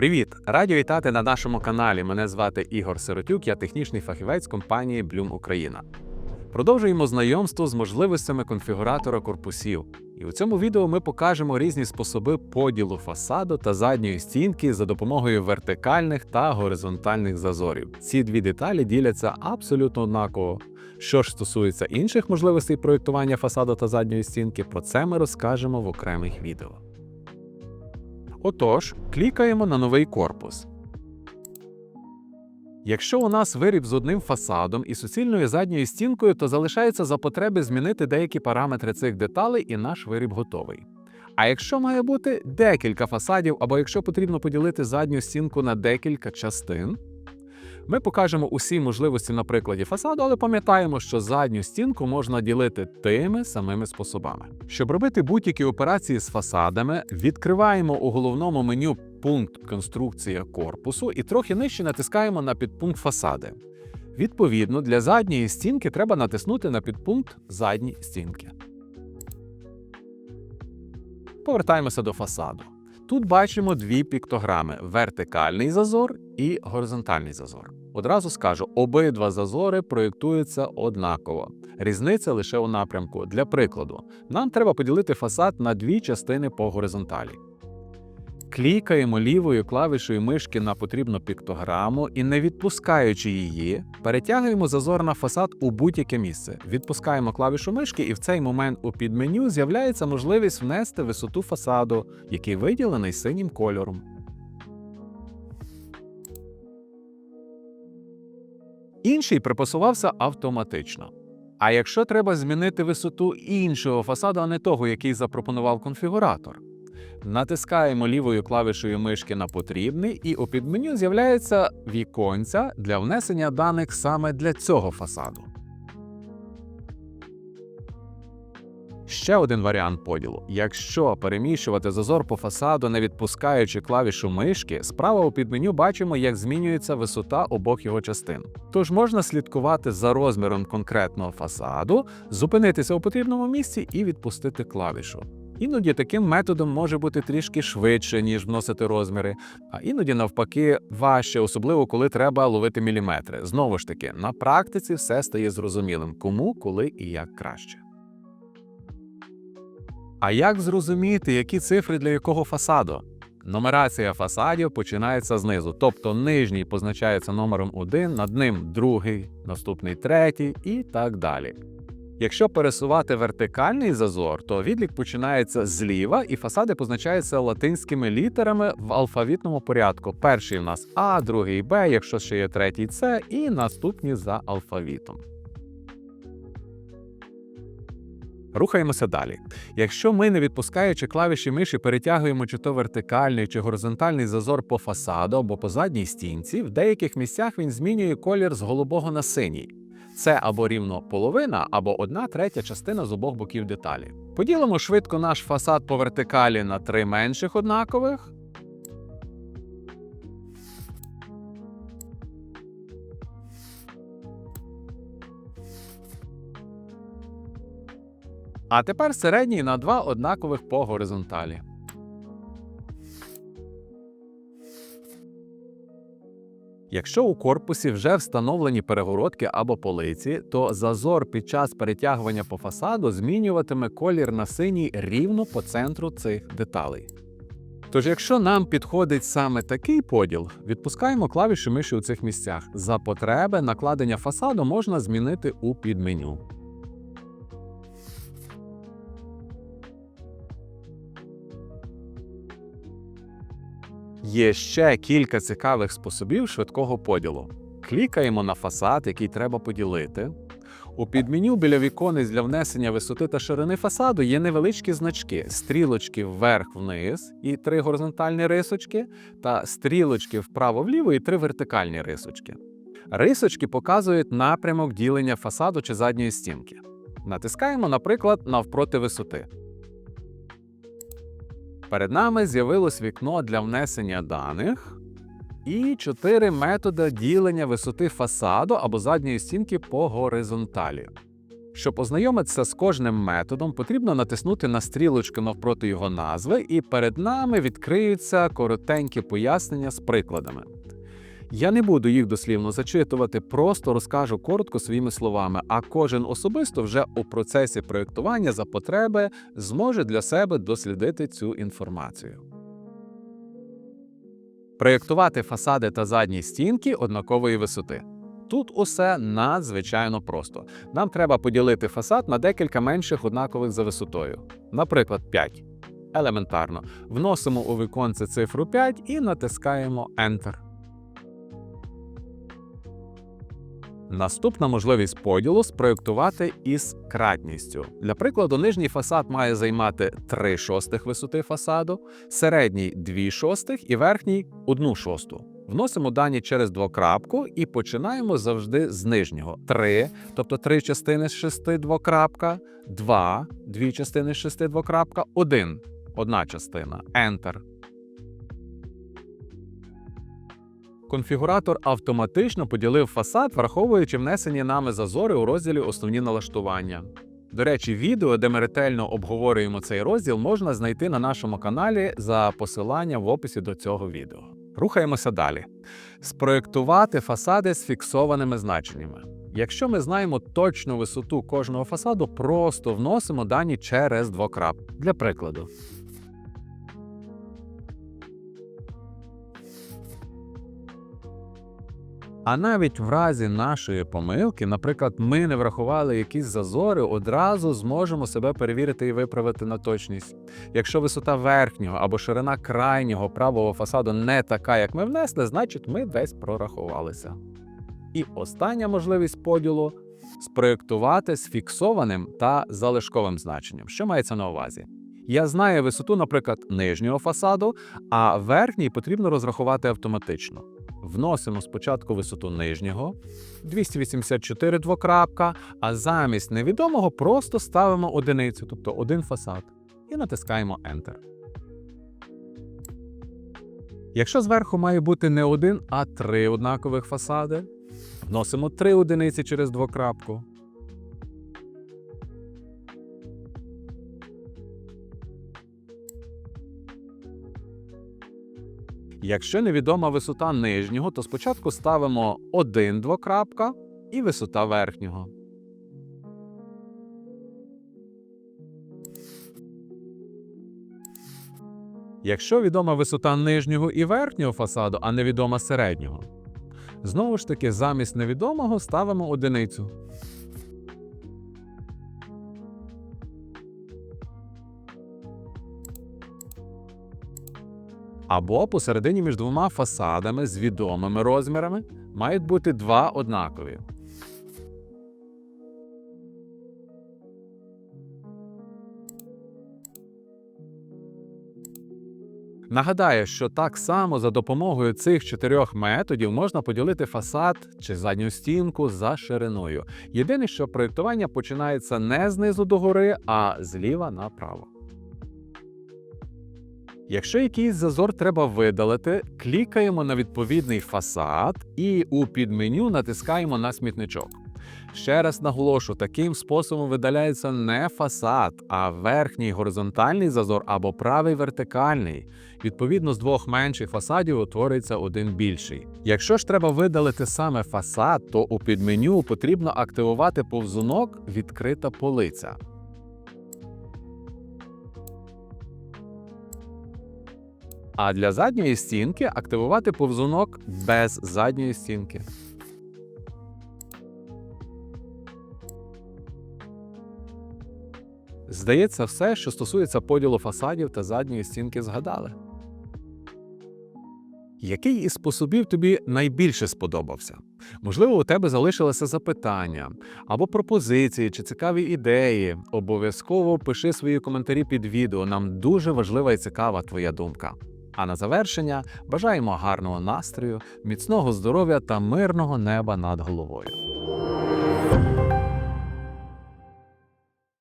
Привіт! Раді вітати на нашому каналі. Мене звати Ігор Сиротюк, я технічний фахівець компанії Bloom Україна. Продовжуємо знайомство з можливостями конфігуратора корпусів. І у цьому відео ми покажемо різні способи поділу фасаду та задньої стінки за допомогою вертикальних та горизонтальних зазорів. Ці дві деталі діляться абсолютно однаково. Що ж стосується інших можливостей проєктування фасаду та задньої стінки, про це ми розкажемо в окремих відео. Отож, клікаємо на новий корпус. Якщо у нас виріб з одним фасадом і суцільною задньою стінкою, то залишається за потреби змінити деякі параметри цих деталей, і наш виріб готовий. А якщо має бути декілька фасадів, або якщо потрібно поділити задню стінку на декілька частин, ми покажемо усі можливості на прикладі фасаду, але пам'ятаємо, що задню стінку можна ділити тими самими способами. Щоб робити будь-які операції з фасадами, відкриваємо у головному меню пункт конструкція корпусу і трохи нижче натискаємо на підпункт фасади. Відповідно, для задньої стінки треба натиснути на підпункт задні стінки. Повертаємося до фасаду. Тут бачимо дві піктограми: вертикальний зазор і горизонтальний зазор. Одразу скажу, обидва зазори проєктуються однаково. Різниця лише у напрямку. Для прикладу, нам треба поділити фасад на дві частини по горизонталі. Клікаємо лівою клавішою мишки на потрібну піктограму і, не відпускаючи її, перетягуємо зазор на фасад у будь-яке місце. Відпускаємо клавішу мишки, і в цей момент у підменю з'являється можливість внести висоту фасаду, який виділений синім кольором. Інший припасувався автоматично. А якщо треба змінити висоту іншого фасаду, а не того, який запропонував конфігуратор, натискаємо лівою клавішою мишки на потрібний, і у підменю з'являється віконця для внесення даних саме для цього фасаду. Ще один варіант поділу. Якщо переміщувати зазор по фасаду, не відпускаючи клавішу мишки, справа у підменю бачимо, як змінюється висота обох його частин. Тож можна слідкувати за розміром конкретного фасаду, зупинитися у потрібному місці і відпустити клавішу. Іноді таким методом може бути трішки швидше, ніж вносити розміри, а іноді навпаки важче, особливо коли треба ловити міліметри. Знову ж таки, на практиці все стає зрозумілим, кому, коли і як краще. А як зрозуміти, які цифри для якого фасаду? Нумерація фасадів починається знизу, тобто нижній позначається номером 1, над ним другий, наступний третій і так далі. Якщо пересувати вертикальний зазор, то відлік починається зліва, і фасади позначаються латинськими літерами в алфавітному порядку. Перший в нас А, другий Б, якщо ще є третій С, і наступні за алфавітом. Рухаємося далі. Якщо ми, не відпускаючи клавіші миші, перетягуємо чи то вертикальний чи горизонтальний зазор по фасаду або по задній стінці, в деяких місцях він змінює колір з голубого на синій. Це або рівно половина, або одна третя частина з обох боків деталі. Поділимо швидко наш фасад по вертикалі на три менших однакових. А тепер середній на два однакових по горизонталі. Якщо у корпусі вже встановлені перегородки або полиці, то зазор під час перетягування по фасаду змінюватиме колір на синій рівно по центру цих деталей. Тож, якщо нам підходить саме такий поділ, відпускаємо клавіші миші у цих місцях. За потреби накладення фасаду можна змінити у підменю. Є ще кілька цікавих способів швидкого поділу. Клікаємо на фасад, який треба поділити. У підменю біля віконець для внесення висоти та ширини фасаду є невеличкі значки: стрілочки вверх-вниз і три горизонтальні рисочки, та стрілочки вправо-вліво і три вертикальні рисочки. Рисочки показують напрямок ділення фасаду чи задньої стінки. Натискаємо, наприклад, навпроти висоти. Перед нами з'явилось вікно для внесення даних і чотири методи ділення висоти фасаду або задньої стінки по горизонталі. Щоб ознайомитися з кожним методом, потрібно натиснути на стрілочку навпроти його назви, і перед нами відкриються коротенькі пояснення з прикладами. Я не буду їх дослівно зачитувати, просто розкажу коротко своїми словами, а кожен особисто вже у процесі проєктування за потреби зможе для себе дослідити цю інформацію. Проєктувати фасади та задні стінки однакової висоти. Тут усе надзвичайно просто. Нам треба поділити фасад на декілька менших однакових за висотою. Наприклад, 5. Елементарно. Вносимо у віконце цифру 5 і натискаємо Enter. Наступна можливість поділу спроєктувати із кратністю. Для прикладу, нижній фасад має займати 3 шостих висоти фасаду, середній 2 шостих і верхній 1 шосту. Вносимо дані через двокрапку і починаємо завжди з нижнього. 3, тобто 3 частини з 6 двокрапка, 2, 2 частини з 6 двокрапка, 1, одна частина, Enter. Конфігуратор автоматично поділив фасад, враховуючи внесені нами зазори у розділі Основні налаштування. До речі, відео, де ми ретельно обговорюємо цей розділ, можна знайти на нашому каналі за посиланням в описі до цього відео. Рухаємося далі. Спроєктувати фасади з фіксованими значеннями. Якщо ми знаємо точну висоту кожного фасаду, просто вносимо дані через двокрап. Для прикладу. А навіть в разі нашої помилки, наприклад, ми не врахували якісь зазори, одразу зможемо себе перевірити і виправити на точність. Якщо висота верхнього або ширина крайнього правого фасаду не така, як ми внесли, значить ми десь прорахувалися. І остання можливість поділу спроєктувати з фіксованим та залишковим значенням. Що мається на увазі? Я знаю висоту, наприклад, нижнього фасаду, а верхній потрібно розрахувати автоматично. Вносимо спочатку висоту нижнього 284 двокрапка, а замість невідомого просто ставимо одиницю, тобто один фасад, і натискаємо Enter. Якщо зверху має бути не один, а три однакових фасади, вносимо три одиниці через двокрапку. Якщо невідома висота нижнього, то спочатку ставимо один двокрапка і висота верхнього. Якщо відома висота нижнього і верхнього фасаду, а невідома середнього, знову ж таки замість невідомого ставимо одиницю. Або посередині між двома фасадами з відомими розмірами мають бути два однакові. Нагадаю, що так само за допомогою цих чотирьох методів можна поділити фасад чи задню стінку за шириною. Єдине, що проєктування починається не знизу до гори, а зліва направо. Якщо якийсь зазор треба видалити, клікаємо на відповідний фасад і у підменю натискаємо на смітничок. Ще раз наголошу, таким способом видаляється не фасад, а верхній горизонтальний зазор або правий вертикальний. Відповідно, з двох менших фасадів утворюється один більший. Якщо ж треба видалити саме фасад, то у підменю потрібно активувати повзунок відкрита полиця. А для задньої стінки активувати повзунок без задньої стінки. Здається, все, що стосується поділу фасадів та задньої стінки, згадали. Який із способів тобі найбільше сподобався? Можливо, у тебе залишилося запитання або пропозиції чи цікаві ідеї. Обов'язково пиши свої коментарі під відео. Нам дуже важлива і цікава твоя думка. А на завершення бажаємо гарного настрою, міцного здоров'я та мирного неба над головою.